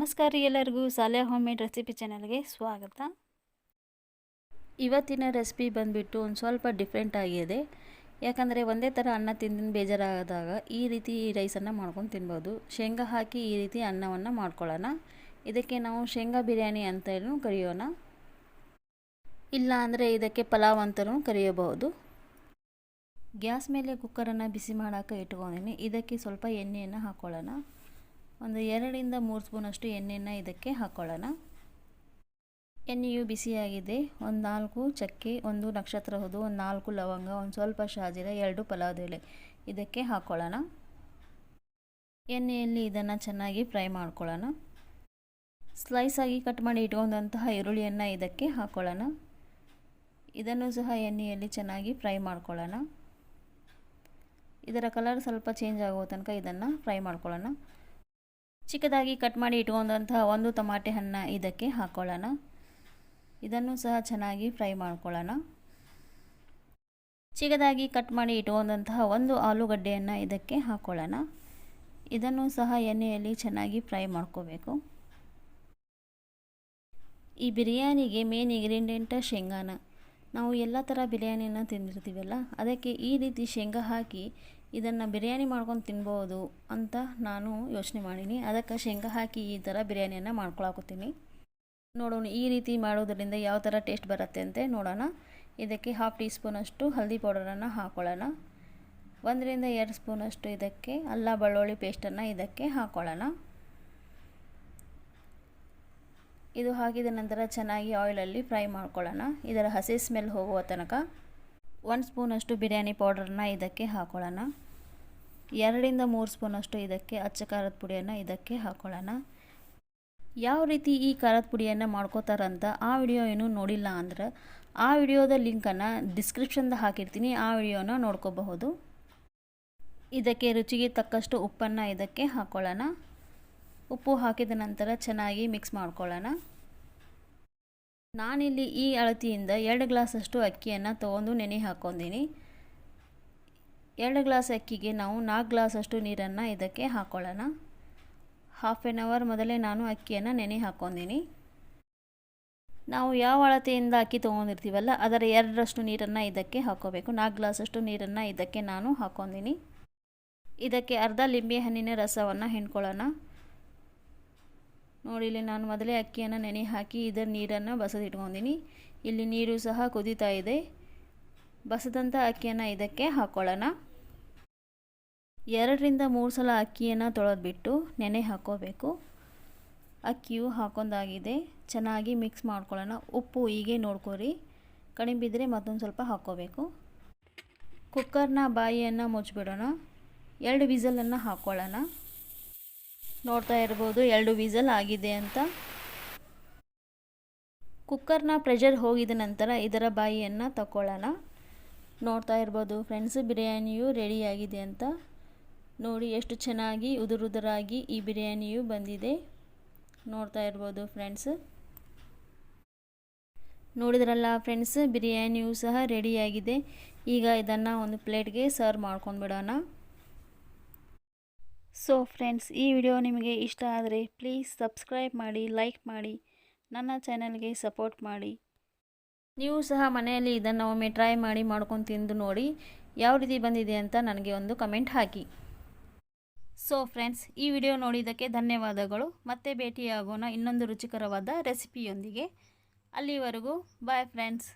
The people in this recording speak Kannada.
ನಮಸ್ಕಾರ ರೀ ಎಲ್ಲರಿಗೂ ಸಾಲೆ ಹೋಮ್ ಮೇಡ್ ರೆಸಿಪಿ ಚಾನಲ್ಗೆ ಸ್ವಾಗತ. ಇವತ್ತಿನ ರೆಸಿಪಿ ಬಂದುಬಿಟ್ಟು ಒಂದು ಸ್ವಲ್ಪ ಡಿಫ್ರೆಂಟ್ ಆಗಿದೆ. ಯಾಕಂದರೆ ಒಂದೇ ಥರ ಅನ್ನ ತಿಂದಿನ ಬೇಜಾರಾದಾಗ ಈ ರೀತಿ ರೈಸನ್ನು ಮಾಡ್ಕೊಂಡು ತಿನ್ಬೋದು. ಶೇಂಗಾ ಹಾಕಿ ಈ ರೀತಿ ಅನ್ನವನ್ನು ಮಾಡ್ಕೊಳ್ಳೋಣ. ಇದಕ್ಕೆ ನಾವು ಶೇಂಗಾ ಬಿರಿಯಾನಿ ಅಂತಲೂ ಕರೆಯೋಣ. ಇಲ್ಲ ಅಂದರೆ ಇದಕ್ಕೆ ಪಲಾವ್ ಅಂತಲೂ ಕರೆಯಬಹುದು. ಗ್ಯಾಸ್ ಮೇಲೆ ಕುಕ್ಕರನ್ನು ಬಿಸಿ ಮಾಡೋಕೆ ಇಟ್ಕೊಂಡಿನಿ. ಇದಕ್ಕೆ ಸ್ವಲ್ಪ ಎಣ್ಣೆಯನ್ನು ಹಾಕ್ಕೊಳ್ಳೋಣ ಒಂದು ಎರಡರಿಂದ ಮೂರು ಸ್ಪೂನಷ್ಟು ಎಣ್ಣೆಯನ್ನು ಇದಕ್ಕೆ ಹಾಕ್ಕೊಳ್ಳೋಣ ಎಣ್ಣೆಯು ಬಿಸಿಯಾಗಿದೆ. ಒಂದು ನಾಲ್ಕು ಚಕ್ಕೆ, ಒಂದು ನಕ್ಷತ್ರ ಹೊದು, ಒಂದು ನಾಲ್ಕು ಲವಂಗ, ಒಂದು ಸ್ವಲ್ಪ ಶಾಜಿರ, ಎರಡು ಪಲಾವ್ ಎಲೆ ಇದಕ್ಕೆ ಹಾಕ್ಕೊಳ್ಳೋಣ ಎಣ್ಣೆಯಲ್ಲಿ ಇದನ್ನು ಚೆನ್ನಾಗಿ ಫ್ರೈ ಮಾಡ್ಕೊಳ್ಳೋಣ. ಆಗಿ ಕಟ್ ಮಾಡಿ ಇಟ್ಕೊಂಡಂತಹ ಈರುಳ್ಳಿಯನ್ನು ಇದಕ್ಕೆ ಹಾಕ್ಕೊಳ್ಳೋಣ ಇದನ್ನು ಸಹ ಎಣ್ಣೆಯಲ್ಲಿ ಚೆನ್ನಾಗಿ ಫ್ರೈ ಮಾಡ್ಕೊಳ್ಳೋಣ. ಇದರ ಕಲರ್ ಸ್ವಲ್ಪ ಚೇಂಜ್ ಆಗೋ ತನಕ ಇದನ್ನು ಫ್ರೈ ಮಾಡ್ಕೊಳ್ಳೋಣ. ಚಿಕ್ಕದಾಗಿ ಕಟ್ ಮಾಡಿ ಇಟ್ಕೊಂಡಂತಹ ಒಂದು ಟಮಾಟೆ ಹಣ್ಣು ಇದಕ್ಕೆ ಹಾಕ್ಕೊಳ್ಳೋಣ ಇದನ್ನು ಸಹ ಚೆನ್ನಾಗಿ ಫ್ರೈ ಮಾಡ್ಕೊಳ್ಳೋಣ. ಚಿಕ್ಕದಾಗಿ ಕಟ್ ಮಾಡಿ ಇಟ್ಕೊಂಡಂತಹ ಒಂದು ಆಲೂಗಡ್ಡೆಯನ್ನು ಇದಕ್ಕೆ ಹಾಕ್ಕೊಳ್ಳೋಣ ಇದನ್ನು ಸಹ ಎಣ್ಣೆಯಲ್ಲಿ ಚೆನ್ನಾಗಿ ಫ್ರೈ ಮಾಡ್ಕೋಬೇಕು. ಈ ಬಿರಿಯಾನಿಗೆ ಮೇನ್ ಇಂಗ್ರೀಡಿಯೆಂಟ ಶೇಂಗಾನ. ನಾವು ಎಲ್ಲ ಥರ ಬಿರಿಯಾನಿನ ತಿಂದಿರ್ತೀವಲ್ಲ? ಅದಕ್ಕೆ ಈ ರೀತಿ ಶೇಂಗಾ ಹಾಕಿ ಇದನ್ನು ಬಿರಿಯಾನಿ ಮಾಡ್ಕೊಂಡು ತಿನ್ಬೋದು ಅಂತ ನಾನು ಯೋಚನೆ ಮಾಡೀನಿ. ಅದಕ್ಕೆ ಶೇಂಗಾ ಹಾಕಿ ಈ ಥರ ಬಿರಿಯಾನಿಯನ್ನು ಮಾಡ್ಕೊಳಕೋತೀನಿ ನೋಡೋಣ, ಈ ರೀತಿ ಮಾಡೋದರಿಂದ ಯಾವ ಥರ ಟೇಸ್ಟ್ ಬರುತ್ತೆ ಅಂತ ನೋಡೋಣ. ಇದಕ್ಕೆ ಹಾಫ್ ಟೀ ಸ್ಪೂನಷ್ಟು ಹಲ್ದಿ ಪೌಡರನ್ನು ಹಾಕೊಳ್ಳೋಣ. ಒಂದರಿಂದ ಎರಡು ಸ್ಪೂನಷ್ಟು ಇದಕ್ಕೆ ಅಲ್ಲ, ಬೆಳ್ಳುಳ್ಳಿ ಪೇಸ್ಟನ್ನು ಇದಕ್ಕೆ ಹಾಕ್ಕೊಳ್ಳೋಣ ಇದು ಹಾಕಿದ ನಂತರ ಚೆನ್ನಾಗಿ ಆಯಿಲಲ್ಲಿ ಫ್ರೈ ಮಾಡ್ಕೊಳ್ಳೋಣ. ಇದರ ಹಸಿ ಸ್ಮೆಲ್ ಹೋಗುವ ತನಕ ಒಂದು ಸ್ಪೂನಷ್ಟು ಬಿರಿಯಾನಿ ಪೌಡರನ್ನ ಇದಕ್ಕೆ ಹಾಕೊಳ್ಳೋಣ. ಎರಡರಿಂದ ಮೂರು ಸ್ಪೂನಷ್ಟು ಇದಕ್ಕೆ ಅಚ್ಚ ಖಾರದ ಪುಡಿಯನ್ನು ಇದಕ್ಕೆ ಹಾಕ್ಕೊಳ್ಳೋಣ ಯಾವ ರೀತಿ ಈ ಖಾರದ ಪುಡಿಯನ್ನು ಮಾಡ್ಕೋತಾರಂತ ಆ ವಿಡಿಯೋ ಏನೂ ನೋಡಿಲ್ಲ ಅಂದ್ರೆ ಆ ವಿಡಿಯೋದ ಲಿಂಕನ್ನು ಡಿಸ್ಕ್ರಿಪ್ಷನ್ದ ಹಾಕಿರ್ತೀನಿ. ಆ ವಿಡಿಯೋನ ನೋಡ್ಕೋಬಹುದು. ಇದಕ್ಕೆ ರುಚಿಗೆ ತಕ್ಕಷ್ಟು ಉಪ್ಪನ್ನು ಇದಕ್ಕೆ ಹಾಕ್ಕೊಳ್ಳೋಣ ಉಪ್ಪು ಹಾಕಿದ ನಂತರ ಚೆನ್ನಾಗಿ ಮಿಕ್ಸ್ ಮಾಡ್ಕೊಳ್ಳೋಣ. ನಾನಿಲ್ಲಿ ಈ ಅಳತಿಯಿಂದ ಎರಡು ಗ್ಲಾಸಷ್ಟು ಅಕ್ಕಿಯನ್ನು ತೊಗೊಂಡು ನೆನೆ ಹಾಕ್ಕೊಂಡಿನಿ. ಎರಡು ಗ್ಲಾಸ್ ಅಕ್ಕಿಗೆ ನಾವು ನಾಲ್ಕು ಗ್ಲಾಸಷ್ಟು ನೀರನ್ನು ಇದಕ್ಕೆ ಹಾಕ್ಕೊಳ್ಳೋಣ ಹಾಫ್ ಆನ್ ಅವರ್ ಮೊದಲೇ ನಾನು ಅಕ್ಕಿಯನ್ನು ನೆನೆ ಹಾಕ್ಕೊಂಡಿನಿ. ನಾವು ಯಾವ ಅಳತೆಯಿಂದ ಅಕ್ಕಿ ತೊಗೊಂಡಿರ್ತೀವಲ್ಲ, ಅದರ ಎರಡರಷ್ಟು ನೀರನ್ನು ಇದಕ್ಕೆ ಹಾಕೋಬೇಕು ನಾಲ್ಕು ಗ್ಲಾಸಷ್ಟು ನೀರನ್ನು ಇದಕ್ಕೆ ನಾನು ಹಾಕ್ಕೊಂಡಿನಿ. ಇದಕ್ಕೆ ಅರ್ಧ ಲಿಂಬೆ ಹಣ್ಣಿನ ರಸವನ್ನು ಹಿಂಡ್ಕೊಳ್ಳೋಣ. ನೋಡಿ ಇಲ್ಲಿ ನಾನು ಮೊದಲೇ ಅಕ್ಕಿಯನ್ನು ನೆನೆ ಹಾಕಿ ಇದರ ನೀರನ್ನು ಬಸದಿಟ್ಕೊಂಡಿನಿ. ಇಲ್ಲಿ ನೀರು ಸಹ ಕುದೀತಾ ಇದೆ. ಬಸದಂಥ ಅಕ್ಕಿಯನ್ನು ಇದಕ್ಕೆ ಹಾಕ್ಕೊಳ್ಳೋಣ ಎರಡರಿಂದ ಮೂರು ಸಲ ಅಕ್ಕಿಯನ್ನು ತೊಳೆದ್ಬಿಟ್ಟು ನೆನೆ ಹಾಕೋಬೇಕು. ಅಕ್ಕಿಯು ಹಾಕೊಂಡಾಗಿದೆ. ಚೆನ್ನಾಗಿ ಮಿಕ್ಸ್ ಮಾಡ್ಕೊಳ್ಳೋಣ. ಉಪ್ಪು ಹೀಗೆ ನೋಡ್ಕೊರಿ ಕಡಿಮೆ ಬಿದ್ದರೆ ಮತ್ತೊಂದು ಸ್ವಲ್ಪ ಹಾಕ್ಕೋಬೇಕು. ಕುಕ್ಕರ್ನ ಬಾಯಿಯನ್ನು ಮುಚ್ಚಿಬಿಡೋಣ. ಎರಡು ವಿಸಲನ್ನು ಹಾಕ್ಕೊಳ್ಳೋಣ. ನೋಡ್ತಾ ಇರ್ಬೋದು, ಎರಡು ವಿಸಲ್ ಆಗಿದೆ ಅಂತ. ಕುಕ್ಕರ್ನ ಪ್ರೆಷರ್ ಹೋಗಿದ ನಂತರ ಇದರ ಬಾಯಿಯನ್ನು ತಗೊಳ್ಳೋಣ ನೋಡ್ತಾ ಇರ್ಬೋದು, ಫ್ರೆಂಡ್ಸ್, ಬಿರಿಯಾನಿಯು ರೆಡಿಯಾಗಿದೆ ಅಂತ. ನೋಡಿ, ಎಷ್ಟು ಚೆನ್ನಾಗಿ ಉದುರುದುರಾಗಿ ಈ ಬಿರಿಯಾನಿಯು ಬಂದಿದೆ. ನೋಡ್ತಾ ಇರ್ಬೋದು, ಫ್ರೆಂಡ್ಸ್. ನೋಡಿದ್ರಲ್ಲ, ಫ್ರೆಂಡ್ಸ್, ಬಿರಿಯಾನಿಯು ಸಹ ರೆಡಿಯಾಗಿದೆ. ಈಗ ಇದನ್ನು ಒಂದು ಪ್ಲೇಟ್ಗೆ ಸರ್ವ್ ಮಾಡ್ಕೊಂಡು ಬಿಡೋಣ ಸೊ ಫ್ರೆಂಡ್ಸ್ ಈ ವಿಡಿಯೋ ನಿಮಗೆ ಇಷ್ಟ ಆದರೆ ಪ್ಲೀಸ್ ಸಬ್ಸ್ಕ್ರೈಬ್ ಮಾಡಿ ಲೈಕ್ ಮಾಡಿ, ನನ್ನ ಚಾನಲ್ಗೆ ಸಪೋರ್ಟ್ ಮಾಡಿ. ನೀವು ಸಹ ಮನೆಯಲ್ಲಿ ಇದನ್ನು ಒಮ್ಮೆ ಟ್ರೈ ಮಾಡಿ, ಮಾಡ್ಕೊಂಡು ತಿಂದು ನೋಡಿ ಯಾವ ರೀತಿ ಬಂದಿದೆ ಅಂತ ನನಗೆ ಒಂದು ಕಮೆಂಟ್ ಹಾಕಿ. ಸೊ ಫ್ರೆಂಡ್ಸ್ ಈ ವಿಡಿಯೋ ನೋಡಿದ್ದಕ್ಕೆ ಧನ್ಯವಾದಗಳು. ಮತ್ತೆ ಭೇಟಿಯಾಗೋಣ ಇನ್ನೊಂದು ರುಚಿಕರವಾದ ರೆಸಿಪಿಯೊಂದಿಗೆ ಅಲ್ಲಿವರೆಗೂ ಬಾಯ್ ಫ್ರೆಂಡ್ಸ್